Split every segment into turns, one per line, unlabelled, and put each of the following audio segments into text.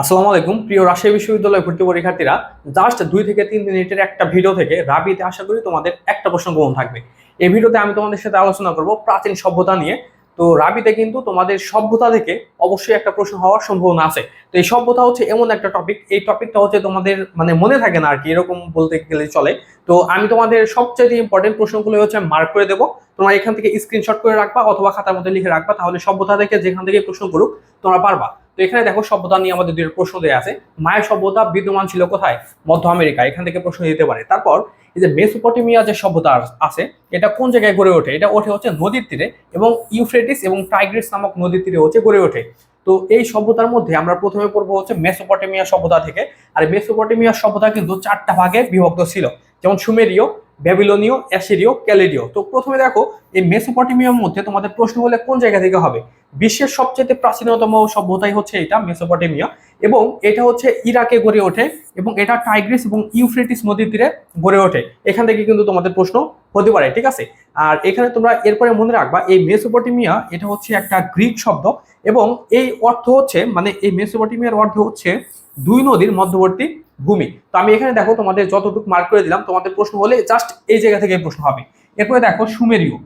আসসালামু আলাইকুম। প্রিয় রাজশাহী বিশ্ববিদ্যালয় ভর্তি পরীক্ষার্থীরা জাস্ট দুই থেকে তিন মিনিটের একটা ভিডিও থেকে রাবিতে আশা করি তোমাদের একটা প্রশ্ন গ্রহণ থাকবে। এই ভিডিওতে আমি তোমাদের সাথে আলোচনা করব প্রাচীন সভ্যতা নিয়ে। তো রাবিতে কিন্তু তোমাদের সভ্যতা থেকে অবশ্যই একটা প্রশ্ন হওয়ার সম্ভাবনা আছে। তো এই সভ্যতা হচ্ছে এমন একটা টপিক এই টপিকটা হচ্ছে তোমাদের মানে মনে থাকে না আর কি, এরকম বলতে গেলে চলে। তো আমি তোমাদের সবচেয়ে ইম্পর্টেন্ট প্রশ্নগুলো হচ্ছে মার্ক করে দেবো। তোমরা এখান থেকে স্ক্রিনশট করে রাখবা অথবা খাতার মধ্যে লিখে রাখবা, তাহলে সভ্যতা থেকে যেখান থেকে প্রশ্ন করুক তোমরা পারবা। তো এখানে দেখো সভ্যতা নিয়ে আমাদের দুটো প্রশ্ন দেওয়া আছে। মায়ের সভ্যতা বিদ্যমান ছিল কোথায়? মধ্য আমেরিকা। এখান থেকে প্রশ্ন দিতে পারে। তারপর এই যে মেসোপটেমিয়া যে সভ্যতা আছে, এটা কোন জায়গায় গড়ে ওঠে? এটা ওঠে হচ্ছে নদীর তীরে এবং ইউফ্রেটিস এবং টাইগ্রিস নামক নদীর তীরে হচ্ছে গড়ে ওঠে। তো এই সভ্যতার মধ্যে আমরা প্রথমে পড়ব হচ্ছে মেসোপটেমিয়া সভ্যতা থেকে। আর মেসোপটেমিয়া সভ্যতা কিন্তু চারটা ভাগে বিভক্ত ছিল। যেমন সুমেরীয়, ব্যাবিলনীয়, অ্যাসিরীয়, ক্যালেডীয়। তো প্রথমে দেখো, এই মেসোপটেমিয়ার মধ্যে তোমাদের প্রশ্ন হলে কোন জায়গা থেকে হবে? বিশ্বের সবচেয়ে প্রাচীনতম সভ্যতাই হচ্ছে এটা, মেসোপটেমিয়া। এবং এটা হচ্ছে ইরাকে গড়ে ওঠে এবং এটা টাইগ্রিস এবং ইউফ্রেটিস নদীর তীরে গড়ে ওঠে। এখান থেকে কিন্তু তোমাদের প্রশ্ন হতে পারে, ঠিক আছে? আর এখানে তোমরা এরপরে মনে রাখবা, এই মেসোপটেমিয়া এটা হচ্ছে একটা গ্রিক শব্দ এবং এই অর্থ হচ্ছে মানে এই মেসোপটেমিয়ার অর্থ হচ্ছে দুই নদীর মধ্যবর্তী ভূমি। তো আমি এখানে দেখো তোমাদের যতটুকু মার্ক করে দিলাম, তোমাদের প্রশ্ন হলে জাস্ট এই জায়গা থেকে প্রশ্ন হবে। এরপরে দেখো সুমেরীয়।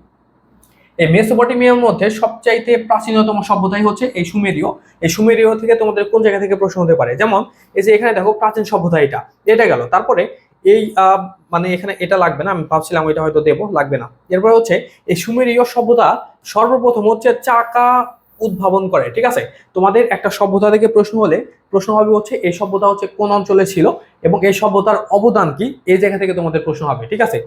এই মেসোপটেমিয়ার মধ্যে সবচাইতে প্রাচীনতম সভ্যতাই হচ্ছে এই সুমেরীয়। এই সুমেরীয় থেকে তোমাদের কোন জায়গা থেকে প্রশ্ন হতে পারে? যেমন এই যে এখানে দেখো প্রাচীন সভ্যতা এটা এটা গেল। তারপরে এই মানে এখানে এটা লাগবে না, আমি ভাবছিলাম এটা হয়তো দেবো, লাগবে না। এরপরে হচ্ছে এই সুমেরীয় সভ্যতা সর্বপ্রথম হচ্ছে চাকা উদ্ভাবন করে, ঠিক আছে? তোমাদের একটা সভ্যতা থেকে প্রশ্ন হলে, প্রশ্ন হবে হচ্ছে, এই সভ্যতা হচ্ছে কোন অঞ্চলে ছিল এবং এই সভ্যতার অবদান কি? এই জায়গা থেকে তোমাদের প্রশ্ন হবে, ঠিক আছে?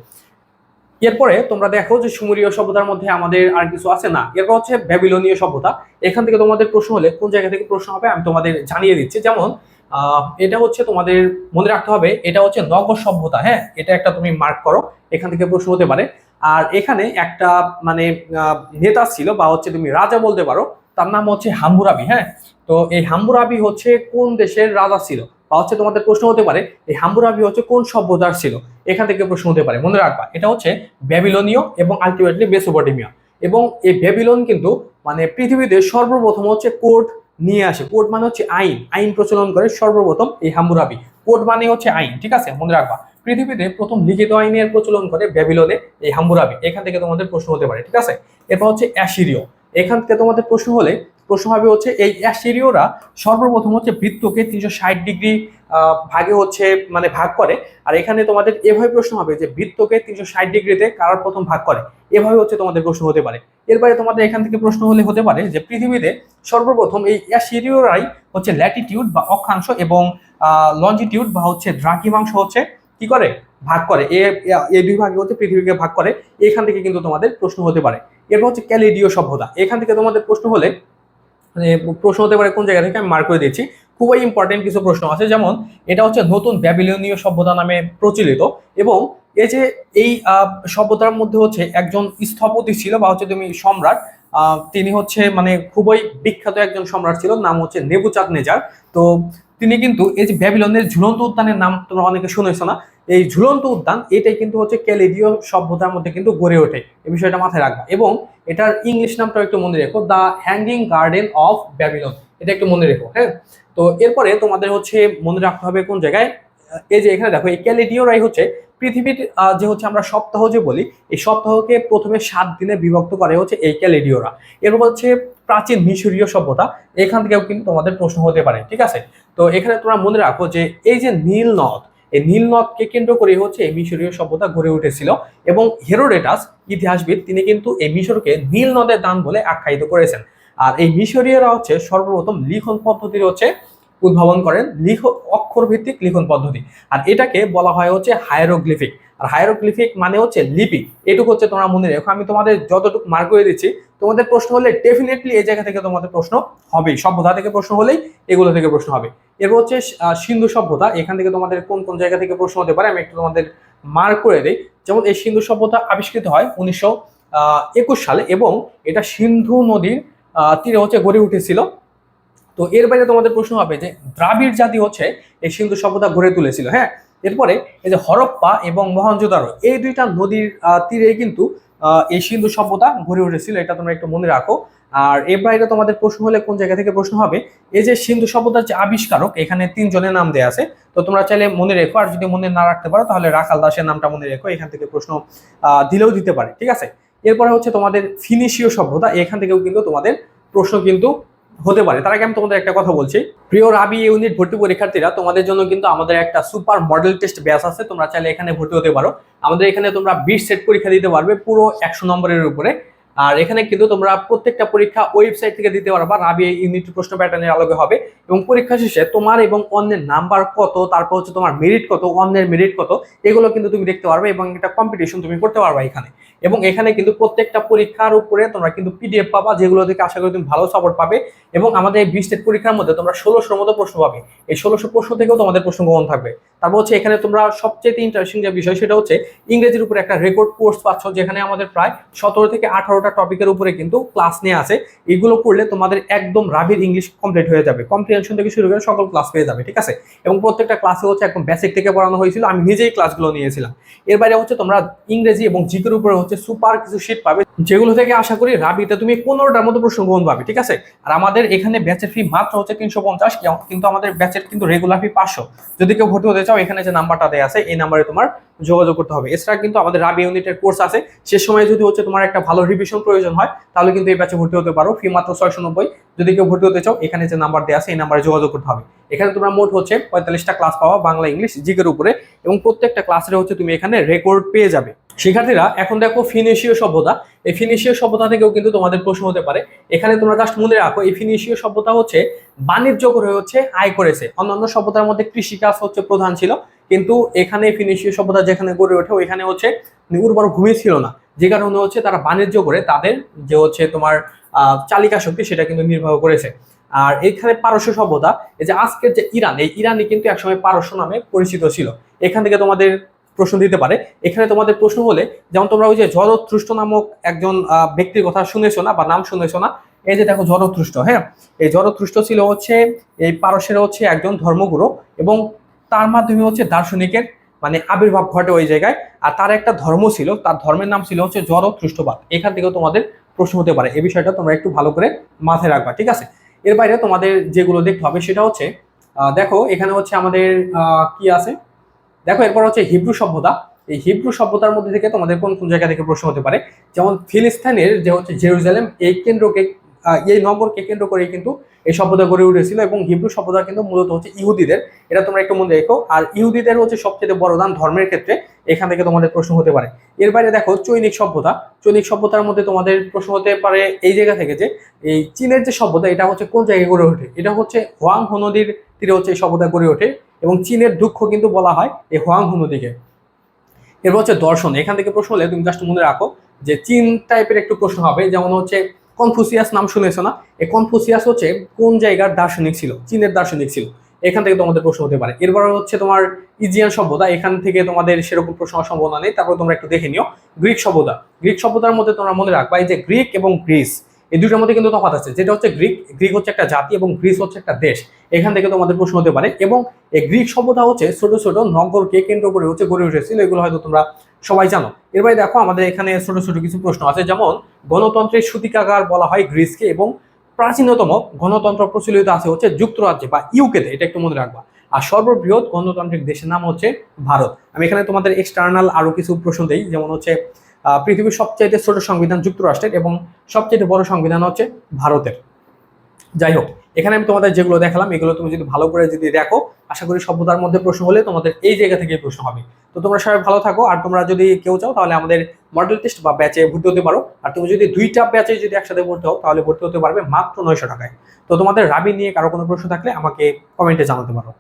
এরপরে তোমরা দেখো যে সুমেরীয় সভ্যতার মধ্যে আমাদের আর কিছু আছে না। এরপর হচ্ছে ব্যাবিলনীয় সভ্যতা। এখান থেকে তোমাদের প্রশ্ন হলে, কোন জায়গা থেকে প্রশ্ন হবে আমি তোমাদের জানিয়ে দিচ্ছি। যেমন এটা হচ্ছে তোমাদের মনে রাখতে হবে, এটা হচ্ছে নগর সভ্যতা হ্যাঁ? এটা একটা তুমি মার্ক করো, এখান থেকে প্রশ্ন হতে পারে। আর এখানে একটা মানে নেতা ছিল বা হচ্ছে তুমি রাজা বলতে পারো তার নাম হচ্ছে হাম্বুরাবি হ্যাঁ? তো এই হাম্বুরাবি হচ্ছে কোন দেশের রাজা ছিল? বা হচ্ছে তোমাদের প্রশ্ন হতে পারে, এই হাম্বুরাবি হচ্ছে কোন সভ্যতার ছিল? এখান থেকে প্রশ্ন হতে পারে। মনে রাখবা, এটা হচ্ছে ব্যাবিলনীয় এবং আলটিমেটলি মেসোপটেমিয়া। এবং এই ব্যাবিলন কিন্তু মানে পৃথিবীতে সর্বপ্রথম হচ্ছে কোর্ট নিয়ে আসে। কোর্ট মানে হচ্ছে আইন। আইন প্রচলন করে সর্বপ্রথম এই হাম্বুরাবি। কোর্ট মানে হচ্ছে আইন, ঠিক আছে? মনে রাখবা, পৃথিবীতে প্রথম লিখিত আইনের প্রচলন করে ব্যাবিলনে এই হাম্বুরাবি। এখান থেকে তোমাদের প্রশ্ন হতে পারে, ঠিক আছে? এরপর হচ্ছে অ্যাসিরিয়। এখান থেকে তোমাদের প্রশ্ন হলে, প্রশ্ন হবে হচ্ছে এই অ্যাসিরিয়রা সর্বপ্রথম হচ্ছে বৃত্তকে তিনশো ষাট ডিগ্রি ভাগে হচ্ছে মানে ভাগ করে। আর এখানে তোমাদের এভাবে প্রশ্ন হবে যে বৃত্তকে তিনশো ষাট ডিগ্রিতে কারার প্রথম ভাগ করে? এভাবে হচ্ছে তোমাদের প্রশ্ন হতে পারে। এরপরে তোমাদের এখান থেকে প্রশ্ন হলে হতে পারে যে পৃথিবীতে সর্বপ্রথম এই অ্যাসিরিয়রাই হচ্ছে ল্যাটিটিউড বা অক্ষাংশ এবং লঞ্জিটিউড বা হচ্ছে দ্রাঘিমাংশ হচ্ছে কি করে? ভাগ করে। এ এই দুই ভাগে হচ্ছে পৃথিবীকে ভাগ করে। এখান থেকে কিন্তু তোমাদের প্রশ্ন হতে পারে। এরপর হচ্ছে ক্যালিডিও সভ্যতা। এখান থেকে তোমাদের প্রশ্ন হলে মানে প্রশ্ন হতে পারে কোন জায়গা থেকে আমি মার্ক করে দিচ্ছি খুবই ইম্পর্টেন্ট কিছু প্রশ্ন আছে, যেমন এটা হচ্ছে নতুন ব্যাবিলনীয় সভ্যতা নামে প্রচলিত এবং এই যে এই সভ্যতার মধ্যে হচ্ছে একজন স্থপতি ছিল বা হচ্ছে তুমি সম্রাট তিনি হচ্ছে মানে খুবই বিখ্যাত একজন সম্রাট ছিল, নাম হচ্ছে নেবুচাঁদ নেজার। তো তিনি কিন্তু এই যে ব্যাবিলনের ঝুলন্ত উদ্যানের নাম তোমরা অনেকে শুনেছো না, এই ঝুলন্ত উদ্যান, এটাই কিন্তু হচ্ছে ক্যালেডীয় সভ্যতার মধ্যে কিন্তু গড়ে ওঠে। এই বিষয়টা মাথায় রাখবা। এবং এটার ইংলিশ নামটাও একটু মনে রেখো, the hanging garden of Babylon এটা একটু মনে রেখো হ্যাঁ? তো এরপরে তোমাদের হচ্ছে মনে রাখতে হবে কোন জায়গায় এই যে এখানে দেখো, এই ক্যালেডিওরাই হচ্ছে পৃথিবীর যে হচ্ছে আমরা সপ্তাহ যে বলি, এই সপ্তাহকে প্রথমে সাত দিনে বিভক্ত করে হচ্ছে এই ক্যালেডিওরা এরপর হচ্ছে প্রাচীন মিশরীয় সভ্যতা, এখান থেকেও কিন্তু তোমাদের প্রশ্ন হতে পারে, ঠিক আছে? তো এখানে তোমরা মনে রাখো যে এই যে নীল নদ, এই নীল নদকে কেন্দ্র করে হচ্ছে এই মিশরীয় সভ্যতা গড়ে উঠেছিল এবং হেরোডেটাস, ইতিহাসবিদ, তিনি কিন্তু এই মিশরকে নীল নদের দান বলে আখ্যায়িত করেছেন। আর এই মিশরীয়রা হচ্ছে সর্বপ্রথম লিখন পদ্ধতির হচ্ছে উদ্ভাবন করেন লিখ অক্ষর ভিত্তিক লিখন পদ্ধতি। আর এটাকে বলা হয় হচ্ছে হায়ারোগ্লিফিক। আর হায়ারোগ্লিফিক মানে হচ্ছে লিপি। এটুকু হচ্ছে তোমরা মনে রেখো। আমি তোমাদের যতটুকু মার্ক করে দিচ্ছি, তোমাদের প্রশ্ন হলে ডেফিনেটলি এই জায়গা থেকে তোমাদের প্রশ্ন হবেই। সভ্যতা থেকে প্রশ্ন হলেই এগুলো থেকে প্রশ্ন হবে। এরপর হচ্ছে সিন্ধু সভ্যতা। এখান থেকে তোমাদের কোন কোন জায়গা থেকে প্রশ্ন হতে পারে, আমি একটু তোমাদের মার্ক করে দিই। যেমন এই সিন্ধু সভ্যতা আবিষ্কৃত হয় উনিশশো একুশ সালে এবং এটা সিন্ধু নদীর তীরে হচ্ছে গড়ে উঠেছিল। তো এর বাইরে তোমাদের প্রশ্ন হবে যে দ্রাবিড় জাতি হচ্ছে এই সিন্ধু সভ্যতা গড়ে তুলেছিল হ্যাঁ? এরপরে এই যে হরপ্পা এবং মহাঞ্জোদারো এই দুইটা নদীর তীরে কিন্তু এই সিন্ধু সভ্যতা গড়ে উঠেছিল, এটা তোমরা একটু মনে রাখো। আর এর বাইরে তোমাদের প্রশ্ন হলে কোন জায়গা থেকে প্রশ্ন হবে? এই যে সিন্ধু সভ্যতার যে আবিষ্কারক, এখানে তিনজনের নাম দেওয়া আছে। তো তোমরা চাইলে মনে রেখো, আর যদি মনে না রাখতে পারো, তাহলে রাখাল দাসের নামটা মনে রেখো, এখান থেকে প্রশ্ন দিলেও দিতে পারে, ঠিক আছে? এরপরে হচ্ছে তোমাদের ফিনিশীয় সভ্যতা, এখান থেকেও কিন্তু তোমাদের প্রশ্ন কিন্তু হতে পারে। তার আগে আমি তোমাদের একটা কথা বলছি। প্রিয় রাবি ইউনিট ভর্তি পরীক্ষার্থীরা, তোমাদের জন্য কিন্তু আমাদের একটা সুপার মডেল টেস্ট ব্যাচ আছে। তোমরা চাইলে এখানে ভর্তি হতে পারো। আমাদের এখানে তোমরা বিশ সেট পরীক্ষা দিতে পারবে পুরো একশো নম্বরের উপরে। আর এখানে কিন্তু তোমরা প্রত্যেকটা পরীক্ষা ওয়েবসাইট থেকে দিতে পারবা। রাবি ইউনিট প্রশ্ন প্যাটার্নের আলোকে হবে। এবং পরীক্ষা শেষে তোমার এবং অন্যের নাম্বার কত, তারপর হচ্ছে তোমার মেরিট কত, অন্যের মেরিট কত, এগুলো কিন্তু তুমি দেখতে পারবে এবং একটা কম্পিটিশন তুমি করতে পারবা এখানে। এবং এখানে কিন্তু প্রত্যেকটা পরীক্ষার উপরে তোমরা কিন্তু পিডিএফ পাবা, যেগুলো থেকে আশা করি তুমি ভালো সাপোর্ট পাবে। এবং আমাদের এই বিশ সেট পরীক্ষার মধ্যে তোমরা ষোলোশোর মতো প্রশ্ন পাবে। এই ষোলোশো প্রশ্ন থেকেও তোমাদের প্রশ্ন গ্রহণ থাকবে। তারপর হচ্ছে এখানে তোমরা সবচেয়ে ইন্টারেস্টিং যে বিষয় সেটা হচ্ছে ইংরেজির উপরে একটা রেকর্ড কোর্স পাচ্ছ, যেখানে আমাদের প্রায় সতেরো থেকে আঠারোটা টপিকের উপরে কিন্তু ক্লাস নিয়ে আছে। এগুলো পড়লে তোমাদের একদম রাবির ইংলিশ কমপ্লিট হয়ে যাবে। কম্প্রিহেনশন থেকে শুরু করে সকল ক্লাস পেয়ে যাবে, ঠিক আছে? এবং প্রত্যেকটা ক্লাসে হচ্ছে একদম বেসিক থেকে পড়ানো হয়েছিল। আমি নিজেই ক্লাসগুলো নিয়েছিলাম। এর বাইরে হচ্ছে তোমরা ইংরেজি এবং জিকের উপরে হচ্ছে সুপার কিছু শিট পাবে। যেগুলো থেকে আশা করি রাবিতে তুমি পনেরোটার মতো প্রশ্ন গ্রহণ পাবে, ঠিক আছে? আর আমাদের এখানে ব্যাচের ফি মাত্র হচ্ছে তিনশো পঞ্চাশ কিন্তু আমাদের ব্যাচের কিন্তু রেগুলার ফি পাঁচশো। যদি কেউ ভর্তি হতে চাও, এখানে যে নাম্বারটা দেওয়া আছে, এই নাম্বারে তোমার যোগাযোগ করতে হবে। এছাড়া কিন্তু আমাদের রাবি ইউনিটের কোর্স আছে। সে সময় যদি হচ্ছে তোমার একটা ভালো রিভিশন প্রয়োজন হয়, তাহলে কিন্তু এই ব্যাচে ভর্তি হতে পারো। ফি মাত্র ছয়শো নব্বই। যদি কেউ ভর্তি হতে চাও, এখানে যে নাম্বার দেওয়া আছে, এই নাম্বারে যোগাযোগ করতে হবে। এখানে তোমরা মোট হচ্ছে পঁয়তাল্লিশটা ক্লাস পাওয়া বাংলা, ইংলিশ, জিকের উপরে। এবং প্রত্যেকটা ক্লাসের হচ্ছে তুমি এখানে রেকর্ড পেয়ে যাবে। শিক্ষার্থীরা, এখন দেখো ফিনিশীয় সভ্যতা। এই ফিনিশীয় সভ্যতা থেকেও কিন্তু তোমাদের প্রশ্ন হতে পারে, এখানে তোমরা জাস্ট মনে রাখো, এই ফিনিশীয় সভ্যতা হচ্ছে বাণিজ্য করে হচ্ছে আয় করেছে। অন্যান্য সভ্যতার মধ্যে কৃষিকাজ হচ্ছে প্রধান ছিল, কিন্তু এখানে ফিনিশীয় সভ্যতা যেখানে গড়ে ওঠে, ওইখানে হচ্ছে উর্বর ভূমি ছিল না। যে কারণে হচ্ছে তারা বাণিজ্য করে, তাদের যে হচ্ছে তোমার চালিকা শক্তি সেটা কিন্তু নির্বাহ করেছে। আর এখানে পারস্য সভ্যতা, এই যে আজকের যে ইরান, এই ইরানই কিন্তু একসময় পারস্য নামে পরিচিত ছিল। এখান থেকে তোমাদের প্রশ্ন দিতে পারে। এখানে তোমাদের প্রশ্ন হলে, যেমন তোমরা ওই যে জরথ্রুষ্ট নামক একজন ব্যক্তির কথা শুনেছো না বা নাম শুনেছো না, এই যে দেখো জরথ্রুষ্ট হ্যাঁ? এই জরথ্রুষ্ট ছিল হচ্ছে, এই পারস্যের হচ্ছে একজন ধর্মগুরু এবং তার মাধ্যমে হচ্ছে দার্শনিকের মানে আবির্ভাব ঘটে ওই জায়গায়। আর তার একটা ধর্ম ছিল, তার ধর্মের নাম ছিল হচ্ছে জরথ্রুষ্টবাদ এখান থেকেও তোমাদের প্রশ্ন হতে পারে। এই বিষয়টা তোমরা একটু ভালো করে মাথায় রাখবা, ঠিক আছে? এর বাইরে তোমাদের যেগুলো দেখতে হবে সেটা হচ্ছে দেখো এখানে হচ্ছে আমাদের কি আছে? দেখো, এরপর হচ্ছে হিব্রু সভ্যতা। এই হিব্রু সভ্যতার মধ্যে থেকে তোমাদের কোন কোন জায়গা থেকে প্রশ্ন হতে পারে? যেমন ফিলিস্তানের যে হচ্ছে জেরুজালেম, এই কেন্দ্রকে এই নগরকে কেন্দ্র করে কিন্তু এই সভ্যতা গড়ে উঠেছিল এবং হিব্রু সভ্যতা কিন্তু মূলত হচ্ছে ইহুদিদের। এটা তোমরা একটু মনে রেখো। আর ইহুদিদের হচ্ছে সবচেয়ে বড় দান ধর্মের ক্ষেত্রে এখান থেকে তোমাদের প্রশ্ন হতে পারে। এর বাইরে দেখো, চৈনিক সভ্যতা। চৈনিক সভ্যতার মধ্যে তোমাদের প্রশ্ন হতে পারে এই জায়গা থেকে যে, এই চীনের যে সভ্যতা, এটা হচ্ছে কোন জায়গায় গড়ে ওঠে? এটা হচ্ছে হোয়াং হো নদীর তীরে হচ্ছে এই সভ্যতা গড়ে ওঠে। এবং চীনের দুঃখ কিন্তু বলা হয় এই হোয়াং হো নদীকে এরপর হচ্ছে দর্শন। এখান থেকে প্রশ্ন হলে তুমি জাস্ট মনে রাখো যে চীন টাইপের একটু প্রশ্ন হবে, যেমন হচ্ছে কনফুসিয়াস নাম শুনেছো না? এই কনফুসিয়াস হচ্ছে কোন জায়গার দার্শনিক ছিল? চীনের দার্শনিক ছিল। এখান থেকে তোমাদের প্রশ্ন হতে পারে। এরপর হচ্ছে তোমার ইজিয়ান সভ্যতা। এখান থেকে তোমাদের সেরকম প্রশ্ন সম্ভাবনা নেই। তারপর তোমরা একটু দেখে নিও। গ্রিক সভ্যতা। গ্রিক সভ্যতার মধ্যে তোমরা মনে রাখবা এই যে গ্রিক এবং গ্রিস এই দুটোর মধ্যে কিন্তু তফাৎ আছে। যেটা হচ্ছে গ্রিক গ্রিক হচ্ছে একটা জাতি এবং গ্রিস হচ্ছে একটা দেশ। এখান থেকে তোমাদের প্রশ্ন হতে পারে, এবং এই গ্রিক সভ্যতা হচ্ছে ছোট ছোট নগরকে কেন্দ্র করে হচ্ছে গড়ে উঠেছিল, এগুলো হয়তো তোমরা সবাই জানো। এরপরে দেখো, আমাদের এখানে ছোট ছোট কিছু প্রশ্ন আছে, যেমন গণতন্ত্রের সূতিকাগার বলা হয় গ্রিসকে, এবং প্রাচীনতম গণতন্ত্র প্রচলিত আছে হচ্ছে যুক্তরাজ্যে বা ইউকেতে, এটা একটু মনে রাখবা। আর সর্ববৃহৎ গণতান্ত্রিক দেশের নাম হচ্ছে ভারত। আমি এখানে তোমাদের এক্সটার্নাল আরও কিছু প্রশ্ন দেই, যেমন হচ্ছে পৃথিবীর সবচাইতে ছোট সংবিধান যুক্তরাষ্ট্রের এবং সবচাইতে বড় সংবিধান হচ্ছে ভারতের। যাই হোক, এখানে আমি তোমাদের যেগুলো দেখালাম, এগুলো তুমি যদি ভালো করে যদি দেখো, আশা করি সভ্যতার মধ্যে প্রশ্ন হলে তোমাদের এই জায়গা থেকে প্রশ্ন হবে। তো তোমরা সবাই ভালো থাকো, আর তোমরা যদি কেউ চাও, তাহলে আমাদের মডেল টেস্ট বা ব্যাচে ভর্তি হতে পারো। আর তুমি যদি দুইটা ব্যাচে যদি একসাথে ভর্তি হও, তাহলে ভর্তি হতে পারবে মাত্র নয়শো টাকায়। তো তোমাদের রাবি নিয়ে কারও কোনো প্রশ্ন থাকলে আমাকে কমেন্টে জানাতে পারো।